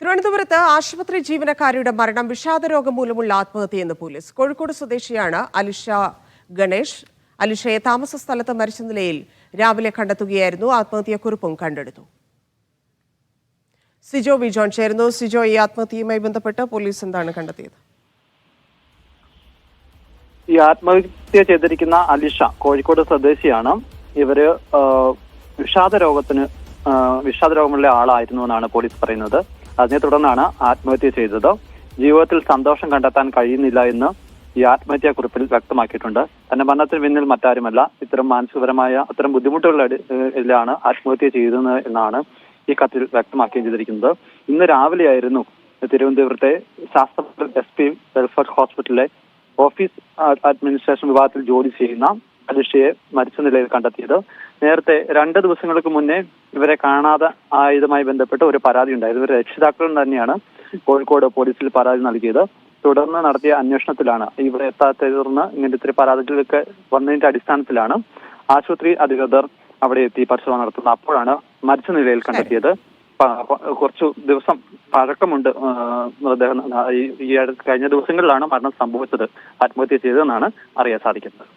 തിരുവനന്തപുരത്ത് ആശുപത്രി ജീവനക്കാരിയുടെ മരണം വിഷാദരോഗം മൂലമുള്ള ആത്മഹത്യയെന്ന് പോലീസ്. കോഴിക്കോട് സ്വദേശിയാണ് അലിഷ ഗണേഷ്. അലിഷയെ താമസ സ്ഥലത്ത് മരിച്ച നിലയിൽ രാവിലെ കണ്ടെത്തുകയായിരുന്നു. ആത്മഹത്യക്കുറിപ്പും കണ്ടെടുത്തു. സിജോ വിജോൺ ചേരുന്നു. സിജോ ഈ ആത്മഹത്യയുമായി ബന്ധപ്പെട്ട് പോലീസ് എന്താണ് കണ്ടെത്തിയത്? ഈ ആത്മഹത്യ ചെയ്തിരിക്കുന്ന അലിഷ കോഴിക്കോട് സ്വദേശിയാണ്. ഇവർ വിഷാദ രോഗത്തിന് വിഷാദ രോഗമുള്ള ആളായിരുന്നു എന്നാണ് പോലീസ് പറയുന്നത്. അതിനെ തുടർന്നാണ് ആത്മഹത്യ ചെയ്തത്. ജീവിതത്തിൽ സന്തോഷം കണ്ടെത്താൻ കഴിയുന്നില്ല എന്ന് ഈ ആത്മഹത്യാ കുറിപ്പിൽ വ്യക്തമാക്കിയിട്ടുണ്ട്. തന്റെ മരണത്തിന് പിന്നിൽ മറ്റാരുമല്ല. ഇത്തരം മാനസികപരമായ അത്തരം ബുദ്ധിമുട്ടുകളിലാണ് ആത്മഹത്യ ചെയ്തത് എന്നാണ് ഈ കത്തിൽ വ്യക്തമാക്കുകയും ചെയ്തിരിക്കുന്നത്. ഇന്ന് രാവിലെയായിരുന്നു തിരുവനന്തപുരത്തെ ശാസ്ത്ര എസ് പി വെൽഫെയർ ഹോസ്പിറ്റലിലെ ഓഫീസ് അഡ്മിനിസ്ട്രേഷൻ വിഭാഗത്തിൽ ജോലി ചെയ്യുന്ന അലിഷയെ മരിച്ച നിലയിൽ കണ്ടെത്തിയത്. നേരത്തെ രണ്ട് ദിവസങ്ങൾക്ക് മുന്നേ ഇവരെ കാണാതെ ആയതുമായി ബന്ധപ്പെട്ട് ഒരു പരാതി ഉണ്ടായിരുന്നു. ഇവരെ രക്ഷിതാക്കളും തന്നെയാണ് കോഴിക്കോട് പോലീസിൽ പരാതി നൽകിയത്. തുടർന്ന് നടത്തിയ അന്വേഷണത്തിലാണ് ഇവിടെ എത്താത്തതിനെ തുടർന്ന് ഇങ്ങനത്തെ പരാതികളൊക്കെ വന്നതിന്റെ അടിസ്ഥാനത്തിലാണ് ആശുപത്രി അധികൃതർ അവിടെ എത്തി പരിശോധന നടത്തുന്നത്. അപ്പോഴാണ് മരിച്ച നിലയിൽ കണ്ടെത്തിയത്. കുറച്ചു ദിവസം പഴക്കമുണ്ട്. മൃതദേഹം. ഈ കഴിഞ്ഞ ദിവസങ്ങളിലാണ് മരണം സംഭവിച്ചത്. ആത്മഹത്യ ചെയ്തതെന്നാണ് അറിയാൻ സാധിക്കുന്നത്.